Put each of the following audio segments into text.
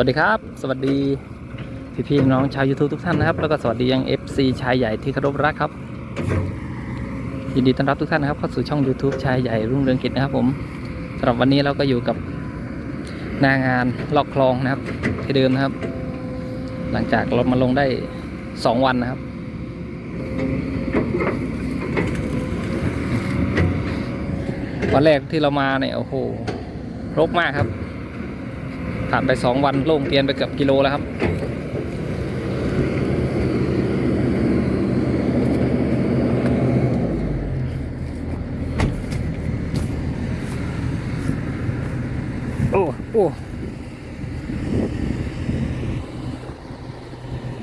วัสดีครับ สวัสดีพี่พี่ๆน้องชาว YouTube ทุกท่านนะครับ แล้วก็สวัสดียัง FC ชายใหญ่ที่เคารพรักครับ ยินดีต้อนรับทุกท่านนะครับเข้าสู่ช่อง YouTube ชายใหญ่รุ่งเรืองกิจนะครับผมสำหรับวันนี้เราก็อยู่กับหนางานลอกคลองนะครับที่เดิมนะครับ หลังจากรถมาลงได้ 2 วันนะครับ วันแรกที่เรามาเนี่ยโอ้โหรกมากครับ ผ่านไปสองวันโล่งเตียนไปเกือบกิโลแล้วครับ โอ้โอ้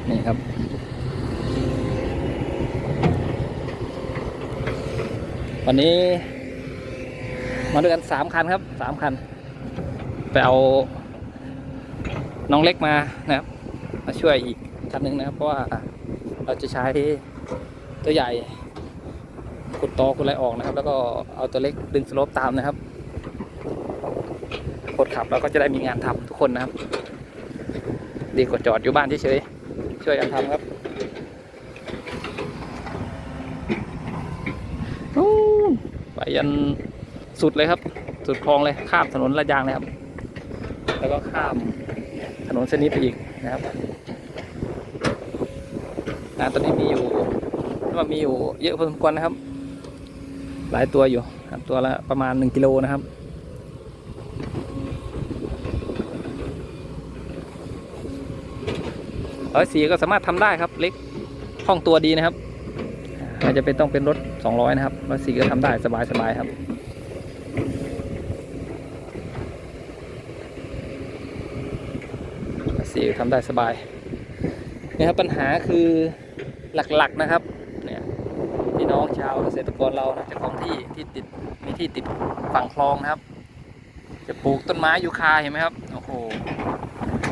นี่ครับวันนี้มาด้วยกันสามคันครับสามคัน ไปเอา น้องเล็กมานะครับ มาช่วยอีกคันหนึ่งนะครับ เพราะว่าเราจะใช้ตัวใหญ่ขุดตอขุดอะไรออกนะครับ แล้วก็เอาตัวเล็กดึงสโลปตามนะครับคนขับเราก็จะได้มีงานทำทุกคนนะครับ ดีกว่าจอดอยู่บ้านเฉยๆช่วยกันทำครับไปยันสุดเลยครับ สุดคลองเลยข้ามถนนระยางเลยครับ แล้วก็ข้าม นนเส้นนี้ไปอีกนะครับนะตอนนี้มีอยู่ว่ามีอยู่เยอะพอสมควรนะครับ หลายตัวอยู่ครับตัวละประมาณ 1กิโลนะครับร้อยสีก็สามารถทำได้ครับ เล็กคล่องตัวดีนะครับอาจจะเป็นต้องเป็นรถ 200 นะครับร้อยสีก็ทำได้สบายๆครับ สีทำได้สบายนี่ครับปัญหาคือหลักๆนะครับเนี่ยพี่น้องชาวเกษตรกรเรานะจ้าของที่ที่ติดมีที่ติดฝั่งคลองนะครับ จะปลูกต้นไม้ยูคาเห็นไหมครับโอ้โห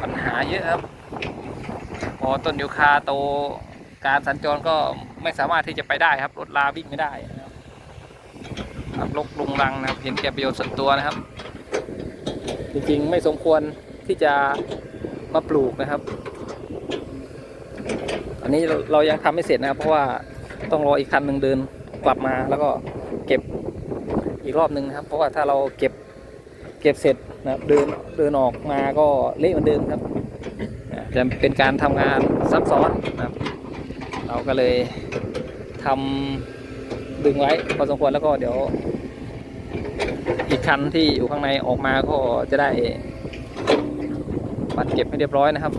ปัญหาเยอะครับ พอต้นยูคาโตการสัญจรก็ไม่สามารถที่จะไปได้ครับรถลาวิ่งไม่ได้ครับครับลกลุงรังนะครับ เห็นแก่ประโยชน์ส่วนตัวนะครับ จริงๆไม่สมควรที่จะ มาปลูกนะครับ อันนี้เรายังทำไม่เสร็จนะครับ เพราะว่าต้องรออีกคันหนึ่งเดินกลับมาแล้วก็เก็บอีกรอบหนึ่งนะครับ เพราะว่าถ้าเราเก็บเก็บเสร็จนะครับเดินเดินออกมาก็เละเหมือนเดิมครับจะเป็นการทำงานซับซ้อนนะครับ เราก็เลยทำดึงไว้พอสมควรแล้วก็เดี๋ยว อีกคันที่อยู่ข้างในออกมาก็จะได้ ปัดเก็บให้เรียบร้อยนะครับ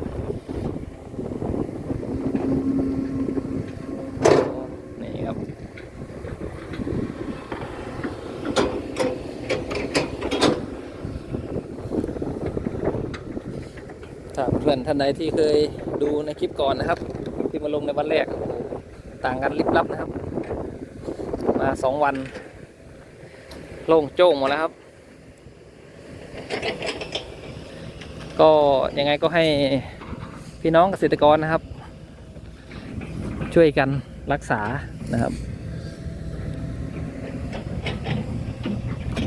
นี่ครับถ้าเพื่อนท่านใดที่เคยดูในคลิปก่อนนะครับ ที่มาลงในวันแรกต่างกันลิบลับนะครับ มาสองวัน โล่งโจ้งหมดแล้วครับ ก็ยังไงก็ให้พี่น้องเกษตรกรนะครับ ช่วยกันรักษานะครับ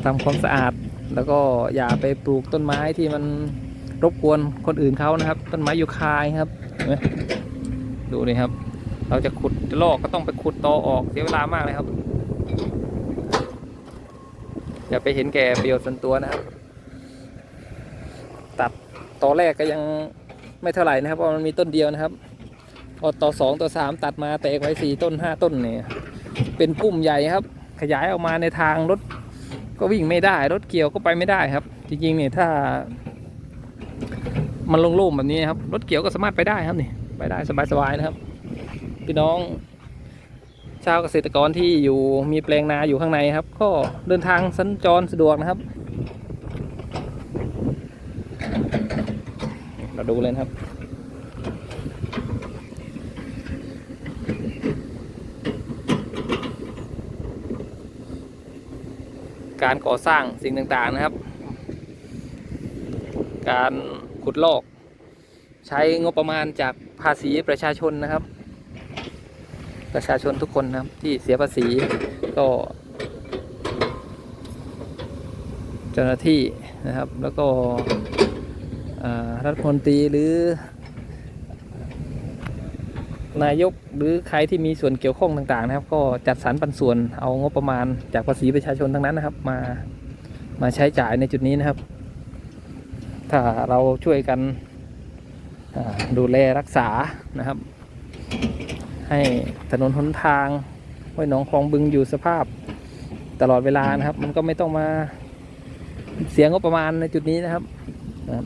ทำความสะอาดแล้วก็อย่าไปปลูกต้นไม้ที่มันรบกวนคนอื่นเขานะครับ ต้นไม้ยูคายครับดูนี่ครับ เราจะขุดจะลอกก็ต้องไปขุดตอออกเสียเวลามากเลยครับ อย่าไปเห็นแก่ประโยชน์ส่วนตัวนะครับ ตัดตอแรกก็ยังไม่เท่าไหร่นะครับเพราะมันมีต้นเดียวนะครับพอต่อสองต่อสามตัดมาแตกไว้สี่ต้นห้าต้นเนี่ยเป็นปุ่มใหญ่ครับ ขยายออกมาในทางรถก็วิ่งไม่ได้ รถเกี่ยวก็ไปไม่ได้ครับ จริงๆเนี่ยถ้า มันโล่งๆแบบนี้ครับ รถเกี่ยวก็สามารถไปได้ครับนี่ไปได้สบายๆนะครับ พี่น้องชาวเกษตรกรที่อยู่มีแปลงนาอยู่ข้างในครับ ก็เดินทางสัญจรสะดวกนะครับ เรา ดูเลยครับ การก่อสร้างสิ่งต่างๆนะครับ การขุดลอกใช้งบประมาณจากภาษีประชาชนนะครับ ประชาชนทุกคนนะครับที่เสียภาษีก็ เจ้าหน้าที่นะครับแล้วก็ รัฐมนตรีหรือนายกหรือใครที่มีส่วนเกี่ยวข้องต่าง ๆ นะครับ ก็จัดสรรปันส่วนเอางบประมาณจากภาษีประชาชนทั้งนั้นนะครับ มามาใช้จ่ายในจุดนี้นะครับ ถ้าเราช่วยกันดูแลรักษานะครับ ให้ถนนหนทางห้วยหนองคลองบึงอยู่สภาพตลอดเวลานะครับ มันก็ไม่ต้องมาเสียงบประมาณในจุดนี้นะครับนะครับ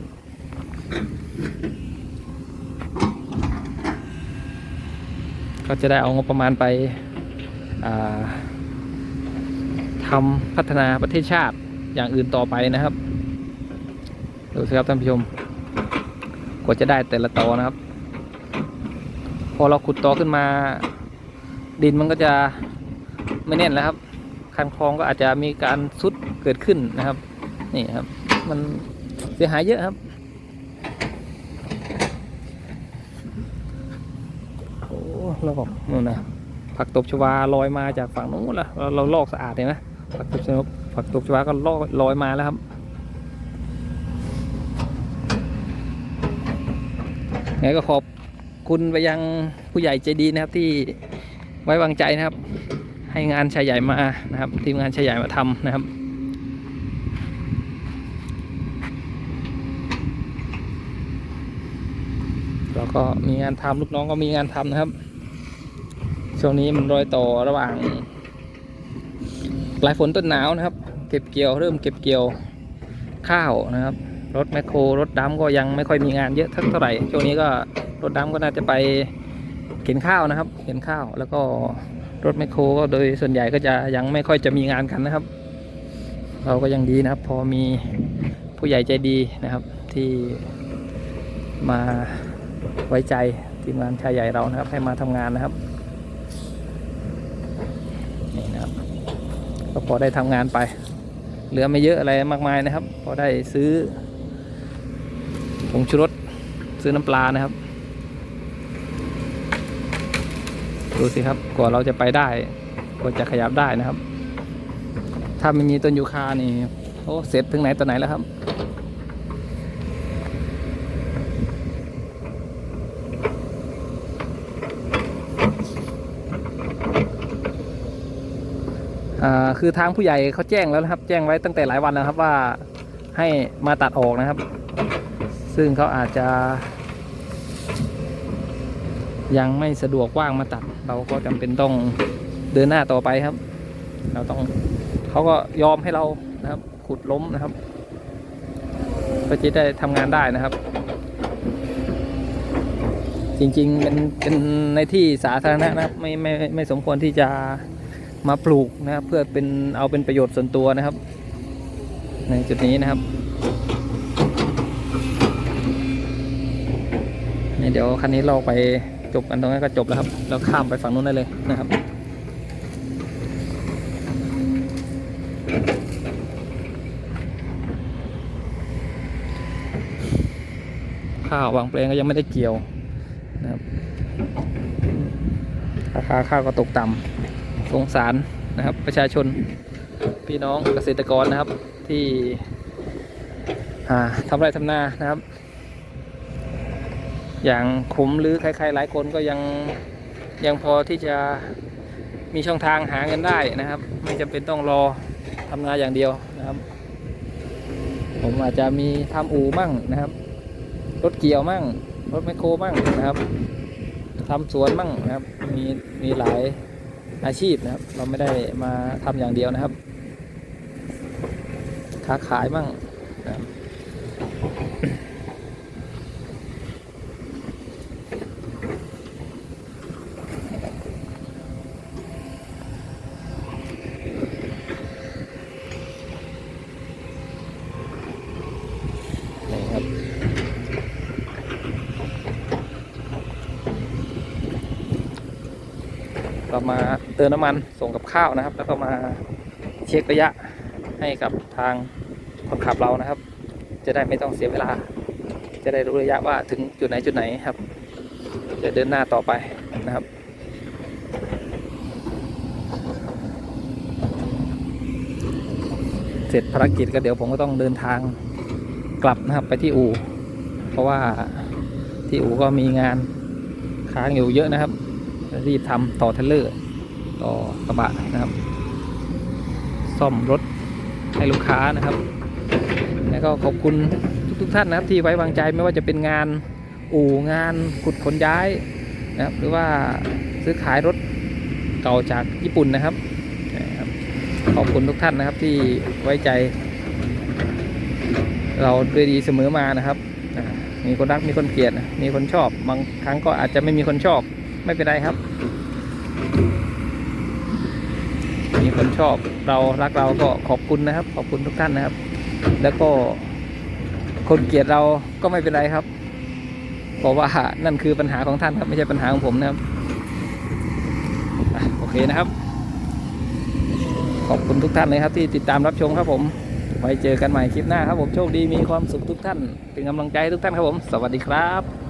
ก็จะได้เอางบประมาณไปอ่าทำพัฒนาประเทศชาติอย่างอื่นต่อไปนะครับดูสิครับท่านผู้ชมกว่าจะได้แต่ละตอนะครับ พอเราขุดตอขึ้นมา ดินมันก็จะไม่แน่นแล้วครับคันคลองก็อาจจะมีการซุดเกิดขึ้นนะครับ นี่ครับ มันเสียหายเยอะครับ อ้เราบอกนู่นนะผักตบชวาลอยมาจากฝั่งนู้นละเราเราลอกสะอาดเห็นไหมผักตบชวาผักตบชวาก็ลอยลอยมาแล้วครับไงก็ขอบคุณไปยังผู้ใหญ่ใจดีนะครับที่ไว้วางใจนะครับ ให้งานชายใหญ่มานะครับ ทีมงานชายใหญ่มาทำนะครับแล้วก็มีงานทำลูกน้องก็มีงานทำนะครับ ช่วงนี้มันรอยต่อระหว่างปลายฝนต้นหนาวนะครับ เก็บเกี่ยวเริ่มเก็บเกี่ยวข้าวนะครับ รถแมคโครรถดำก็ยังไม่ค่อยมีงานเยอะเท่าไหร่ช่วงนี้ก็รถดำก็น่าจะไปเข็นข้าวนะครับเข็นข้าวแล้วก็รถแมคโครก็โดยส่วนใหญ่ก็จะยังไม่ค่อยจะมีงานกันนะครับ เราก็ยังดีนะครับ พอมีผู้ใหญ่ใจดีนะครับที่มาไว้ใจทีมงานชายใหญ่เรานะครับ ให้มาทำงานนะครับนี่นะครับ ก็พอได้ทำงานไป เหลือไม่เยอะอะไรมากมายนะครับ พอได้ซื้อผงชูรสซื้อน้ำปลานะครับ ดูสิครับกว่าเราจะไปได้กว่าจะขยับได้นะครับ ถ้าไม่มีต้นยูคานี่โอ้เสร็จถึงไหนต่อไหนแล้วครับ คือทางผู้ใหญ่เขาแจ้งแล้วนะครับ แจ้งไว้ตั้งแต่หลายวันแล้วครับว่าให้มาตัดออกนะครับ ซึ่งเขาอาจจะ ยังไม่สะดวกว่างมาตัด เราก็จำเป็นต้องเดินหน้าต่อไปครับ เราต้องเขาก็ยอมให้เรานะครับ ขุดล้มนะครับก็จะได้ทำงานได้นะครับ จริงๆเป็นเป็นในที่สาธารณะนะครับ ไม่ไม่ไม่สมควรที่จะ มาปลูกนะครับเพื่อเป็นเอาเป็นประโยชน์ส่วนตัวนะครับ ในจุดนี้นะครับนี่เดี๋ยวคันนี้เราไปจบกันตรงนั้ก็จบแล้วครับ เราข้ามไปฝั่งนู้นได้เลยนะครับข้าววางแปลงก็ยังไม่ได้เกี่ยวนะครับราคาข้าวก็ตกต่ำ สงสารนะครับ ประชาชนพี่น้องเกษตรกรนะครับที่ทำไรทำนานะครับ อย่างผมหรือใครๆหลายคนก็ยังยังพอที่จะมีช่องทางหาเงินได้นะครับ ไม่จำเป็นต้องรอทำนาอย่างเดียวนะครับ ผมอาจจะมีทำอู่มั่งนะครับ รถเกี่ยวมั่ง รถแมคโครมั่งนะครับทำสวนมั่งนะครับ มีมีหลาย อาชีพนะครับ เราไม่ได้มาทำอย่างเดียวนะครับ ค้าขายมั่งนะครับนี่ครับ เรา มาเติมน้ำมันส่งกับข้าวนะครับ แล้วก็มาเช็คระยะให้กับทางคนขับเรานะครับ จะได้ไม่ต้องเสียเวลา จะได้รู้ระยะว่าถึงจุดไหนจุดไหนครับ จะเดินหน้าต่อไปนะครับเสร็จภารกิจก็เดี๋ยวผมก็ต้องเดินทางกลับนะครับไปที่อู่ เพราะว่าที่อู่ก็มีงานค้างอยู่เยอะนะครับ รีบทำต่อเทรลเลอร์ ต่อกระบะนะครับ ซ่อมรถให้ลูกค้านะครับ แล้วก็ขอบคุณทุกๆท่านนะครับที่ไว้วางใจไม่ว่าจะเป็นงานอู่งานขุดขนย้ายนะครับหรือว่าซื้อขายรถเก่าจากญี่ปุ่นนะครับ ขอบคุณทุกท่านนะครับที่ไว้ใจ เราด้วยดีเสมอมานะครับ มีคนรักมีคนเกลียดนะมีคนชอบบางครั้งก็อาจจะไม่มีคนชอบไม่เป็นไรครับ มีคนชอบเรารักเราก็ขอบคุณนะครับ ขอบคุณทุกท่านนะครับ แล้วก็คนเกลียดเราก็ไม่เป็นไรครับเพราะว่านั่นคือปัญหาของท่านครับไม่ใช่ปัญหาของผมนะครับอโอเคนะครับ ขอบคุณทุกท่านเลยครับที่ติดตามรับชมครับผมไว้เจอกันใหม่คลิปหน้าครับผมโชคดีมีความสุขทุกท่าน เป็นกำลังใจให้ทุกท่านครับผม สวัสดีครับ